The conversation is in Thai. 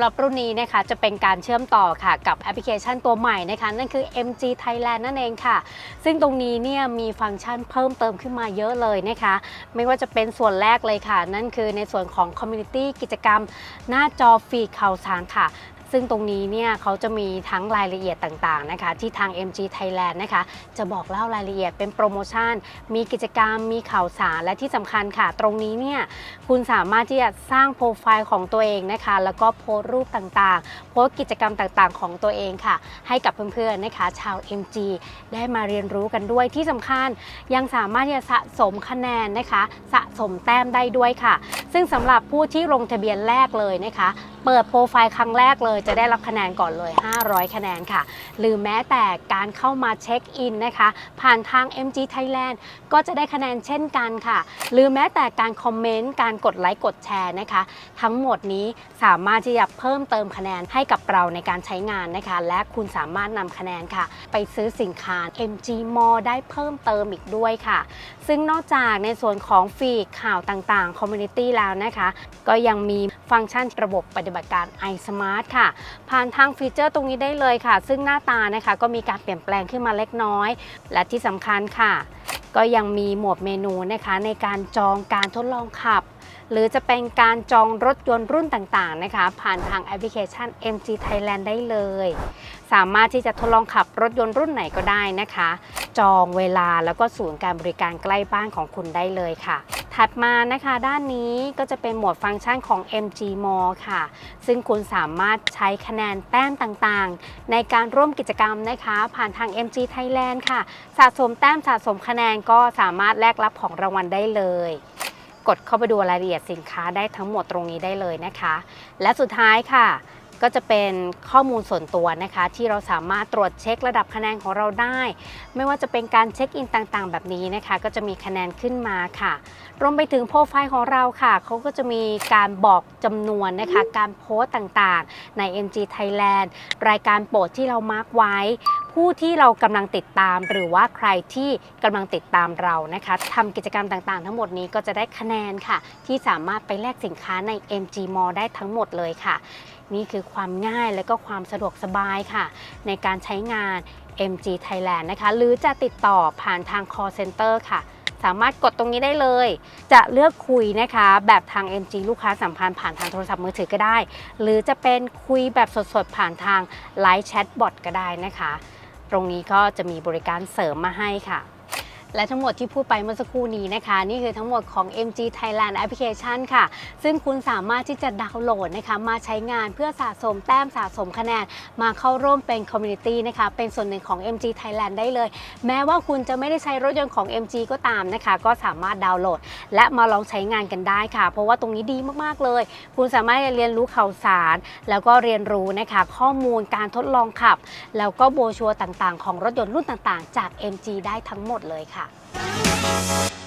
ำหรับรุ่นนี้นะคะจะเป็นการเชื่อมต่อค่ะกับแอปพลิเคชันตัวใหม่นะคะนั่นคือ MG Thailand นั่นเองค่ะ ซึ่งตรงนี้เนี่ยมีฟังก์ชันเพิ่มเติมขึ้นมาเยอะเลยนะคะ ไม่ว่าจะเป็นส่วนแรกเลยค่ะ นั่นคือในส่วนของ Community กิจกรรม หน้าจอฟีดข่าวสารค่ะ ซึ่งตรงนี้เนี่ยเขาจะมีทั้งรายละเอียดต่างๆนะคะที่ทาง MG Thailand นะคะจะบอกเล่ารายละเอียดเป็นโปรโมชั่น มีกิจกรรม มีข่าวสารและที่สำคัญค่ะ ตรงนี้เนี่ยคุณสามารถที่จะสร้างโปรไฟล์ของตัวเองนะคะ แล้วก็โพสต์รูปต่างๆ โพสต์กิจกรรมต่างๆ ของตัวเองค่ะ ให้กับเพื่อนๆนะคะชาว MG ได้มาเรียนรู้กันด้วยที่สำคัญยังสามารถที่จะสะสมคะแนนนะคะ สะสมแต้มได้ด้วยค่ะ ซึ่งสำหรับผู้ที่ลงทะเบียนแรกเลยนะคะ เปิดโปรไฟล์ครั้งแรกเลยจะได้รับคะแนนก่อนเลย 500 คะแนนค่ะ หรือแม้แต่การเข้ามาเช็คอินนะคะ ผ่านทาง MG Thailand ก็จะได้คะแนนเช่นกันค่ะ หรือแม้แต่การคอมเมนต์การกดไลค์กดแชร์นะคะ ทั้งหมดนี้สามารถที่จะเพิ่มเติมคะแนนให้กับเราในการใช้งานนะคะ และคุณสามารถนำคะแนนค่ะ ไปซื้อสินค้า MG Mall ได้เพิ่มเติมอีกด้วยค่ะ ซึ่งนอกจากในส่วนของฟีดข่าวต่างๆ Community แล้วนะคะ ก็ยังมีฟังก์ชันระบบปฏิบัติการ iSmart ค่ะ ผ่านทางฟีเจอร์ตรงนี้ได้เลยค่ะ ซึ่งหน้าตานะคะก็มีการเปลี่ยนแปลงขึ้นมาเล็กน้อย และที่สำคัญค่ะ ก็ยังมีหมวดเมนูนะคะในการจองการทดลองขับ หรือจะเป็นการจองรถยนต์รุ่นต่างๆนะคะ ผ่านทางแอปพลิเคชัน MG Thailand ได้เลย สามารถที่จะทดลองขับรถยนต์รุ่นไหนก็ได้นะคะ จองเวลาแล้วก็ศูนย์การบริการใกล้บ้านของคุณได้เลยค่ะ ถัดมานะคะด้านนี้ก็จะเป็นหมวดฟังก์ชันของ MG Mall ค่ะ ซึ่งคุณสามารถใช้คะแนนแต้มต่างๆ ในการร่วมกิจกรรมนะคะ ผ่านทาง MG Thailand ค่ะ สะสมแต้มสะสมคะแนนก็สามารถแลกรับของรางวัลได้เลย กดเข้าไปดูรายละเอียดสินค้าได้ทั้งหมดตรงนี้ได้เลยนะคะ และสุดท้ายค่ะ ก็จะเป็นข้อมูลส่วนตัวนะคะ ที่เราสามารถตรวจเช็คระดับคะแนนของเราได้ ไม่ว่าจะเป็นการเช็คอินต่างๆ แบบนี้นะคะ ก็จะมีคะแนนขึ้นมาค่ะ รวมไปถึงโปรไฟล์ของเราค่ะเขาก็จะมีการบอกจำนวนนะคะ การโพสต์ต่างๆ ใน MG Thailand รายการโปรดที่เรามาร์กไว้ผู้ที่เรากำลังติดตาม หรือว่าใครที่กำลังติดตามเรานะคะทำกิจกรรมต่างๆ ทั้งหมดนี้ก็จะได้คะแนนค่ะ ที่สามารถไปแลกสินค้าใน MG Mall ได้ทั้งหมดเลยค่ะ นี่คือความง่ายและก็ความสะดวกสบายค่ะ ในการใช้งาน MG Thailand นะคะ หรือจะติดต่อผ่านทาง call center ค่ะสามารถกดตรงนี้ได้เลย จะเลือกคุยนะคะ แบบทาง MG ลูกค้าสัมพันธ์ผ่านทางโทรศัพท์มือถือก็ได้ หรือจะเป็นคุยแบบสดๆ ผ่านทาง Line Chat Bot ก็ได้นะคะ ตรงนี้ก็จะมีบริการเสริมมาให้ค่ะ และทั้งหมดที่พูดไปเมื่อสักครู่นี้นะคะ นี่คือทั้งหมดของ MG Thailand Application ค่ะ ซึ่งคุณสามารถที่จะดาวน์โหลดนะคะ มาใช้งานเพื่อสะสมแต้มสะสมคะแนน มาเข้าร่วมเป็นคอมมูนิตี้นะคะ เป็นส่วนหนึ่งของ MG Thailand ได้เลย แม้ว่าคุณจะไม่ได้ใช้รถยนต์ของ MG ก็ตามนะคะ ก็สามารถดาวน์โหลด และมาลองใช้งานกันได้ค่ะ เพราะว่าตรงนี้ดีมากๆเลย คุณสามารถเรียนรู้ข่าวสาร แล้วก็เรียนรู้นะคะ ข้อมูลการทดลองขับ แล้วก็โบชัวต่างๆ ของรถยนต์รุ่นต่างๆ จาก MG ได้ทั้งหมดเลยค่ะค่ะ